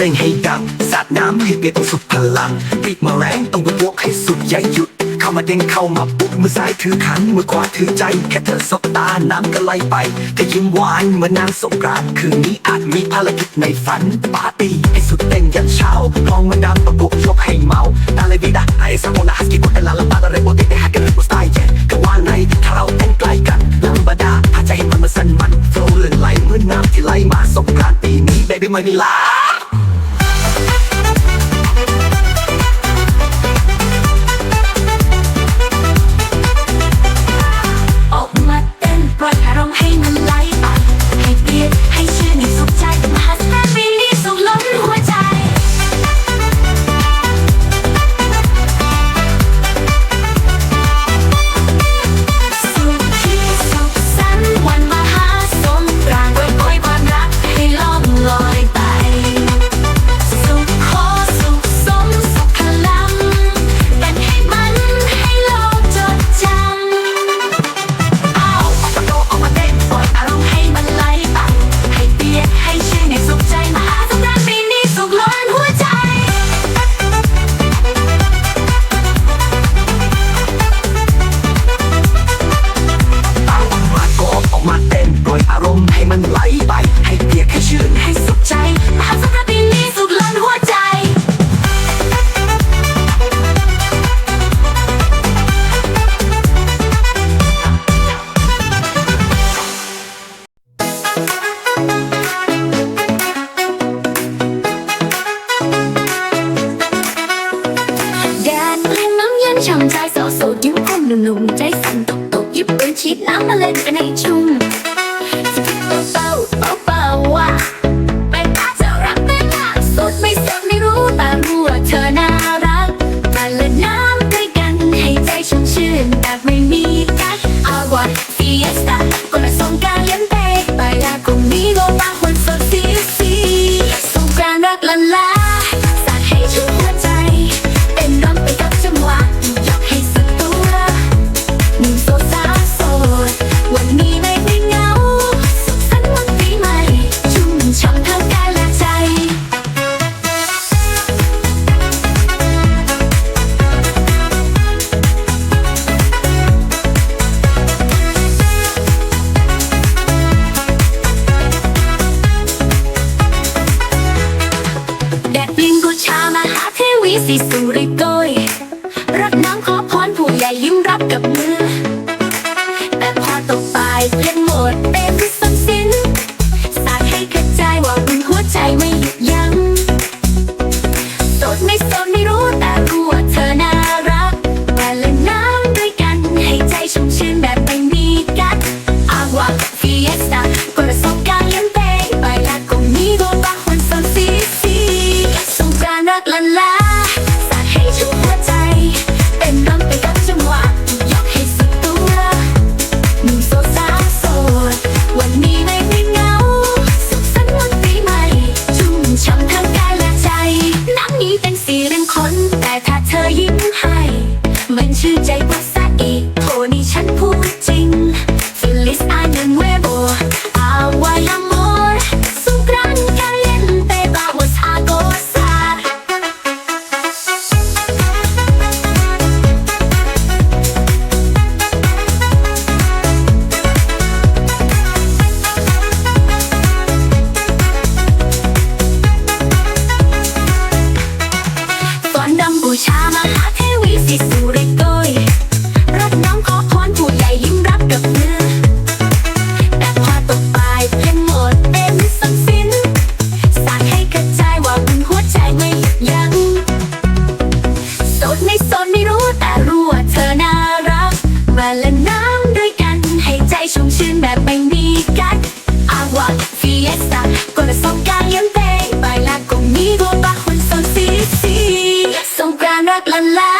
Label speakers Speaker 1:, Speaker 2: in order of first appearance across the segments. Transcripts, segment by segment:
Speaker 1: ลงให้ดังสาดน้ำให้เปียกต้องสุดพลังปิดมาแรงต้องบวกให้สุดอย่าหยุด เข้ามาเด้งเข้ามาปุ๊บมือซ้ายถือขันมือขวาถือใจ แค่เธอสบตาน้ำก็ไหลไปเธอยิ้มหวานเหมือนนางสงกรานต์คืนนี้อาจมีภารกิจในฝันปาร์ตี้ให้สุดเต้นยันเช้าพลองมันดังประกบยกให้เมา Dale vida a esa mona husky con la lampada rebote deja que el style เย็นก็ว่าไงถ้าเราเต้นใกล้กันลำบาดาพาใจให้มันมาสั่นมันโฟล์เลื่อนไหลเหมือนน้ำที่ไหลมาสงกรานต์ปีนี้ baby ไม่มีลา
Speaker 2: ยิ
Speaker 1: บปืน
Speaker 2: ฉีดน้ำมาเล่นกันให้ชุ่มเบา กุชามหาเทวีสีสุริโกยรักน้องขอพรผู้ใหญ่ยิ้มรับกับมือ แต่พอตกปลายเพลงหมดเต็มสันสิ้นสาดให้กระจายว่าบุญหัวใจไม่หยุดยั้งโสดไม่โสดไม่รู้แต่รู้ว่าเธอน่ารักมาเล่นน้ำด้วยกันให้ใจชุ่มชื่นแบบไม่มีกัดอาวาฟิเอสตา corazón caliente ใจกว่าซะอีกโทนี่ฉันพูดจริง Feliz año nuevo agua y amor su gran caliente vamos a gozar ก่อนดำบูชามหาเท agua, fiesta, corazón caliente, baila conmigo bajo el sol, sí, sí, sombra, la, la.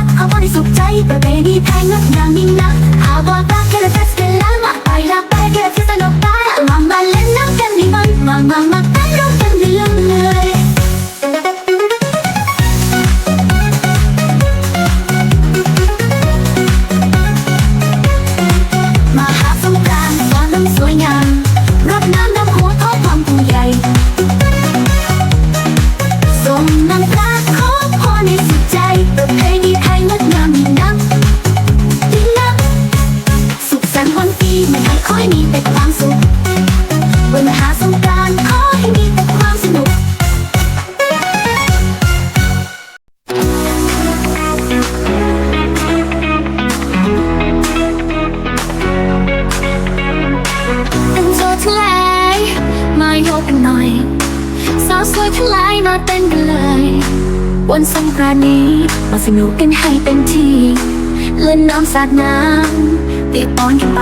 Speaker 2: เอาบริสุขใจประเบณีแพงนักนางนิ่งนักหาว่าตากแค่ละแต่สเตลล่ามาไปละไปแค่ที่สนุกไปมามาเล่นน้ำกันนี่มันมามา อย สาวสวยทั้งหลายมาเต้นกันเลย วันสงกรานนี้มาสนุกกันให้เต็มที่เล่นน้ำสาดน้ำตีปอนกันไป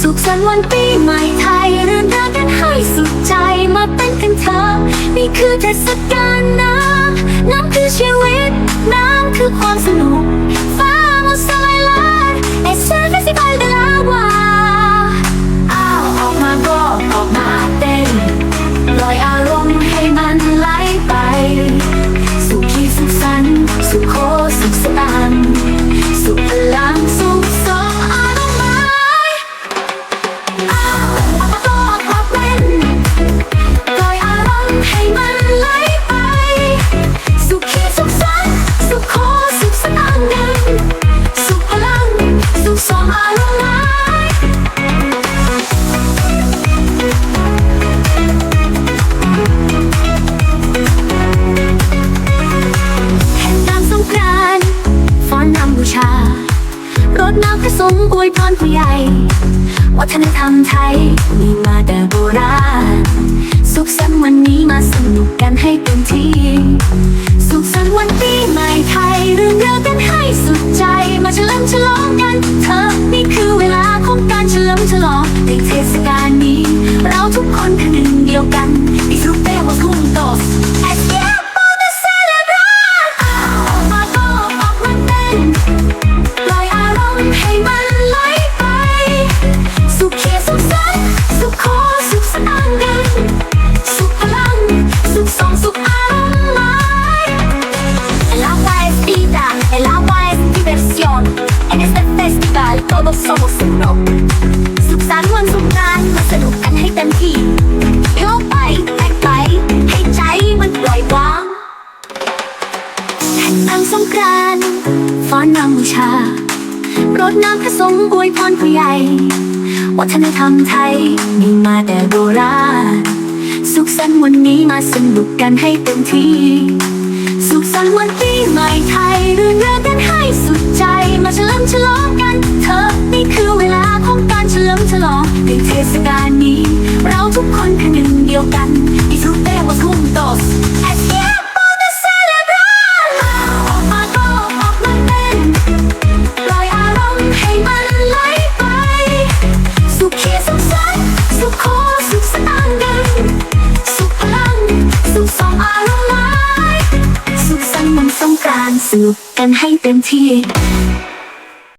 Speaker 2: สุขสันต์วันปีใหม่ไทยเรื่นเริงกันให้สุดใจมาเต้นกันเถอะนี่คือเทศกาลน้ำน้ำคือชีวิต น้ำคือความสนุก นธรรมไทย มีมาแต่โบราณ สุขสันต์วันนี้มาสนุกกันให้เต็มที่ สุขสันต์วันปีใหม่ไทยเรื่องเรือกันให้สุดใจ มาเฉลิมฉลองกันเถอะนี่คือเวลาของการเฉลิมฉลองในเทศกาลนี้ เราทุกคนคือหนึ่งเดียวกัน Disfrutemos juntos Es P สงกรานต์ฟ้อนรำบูชารดน้ำพระสงฆ์อวยพรผู้ใหญ่ วัฒนธรรมไทยมีมาแต่โบราณ สุขสันต์วันนี้มาสนุกกันให้เต็มที่ สุขสันต์วันปีใหม่ไทยเรื่องเรือกันให้สุดใจ มาเฉลิมฉลองกันเถอะนี่คือเวลาของการเฉลิมฉลองในเทศกาลนี้ เราทุกคนคือหนึ่งเดียวกัน ม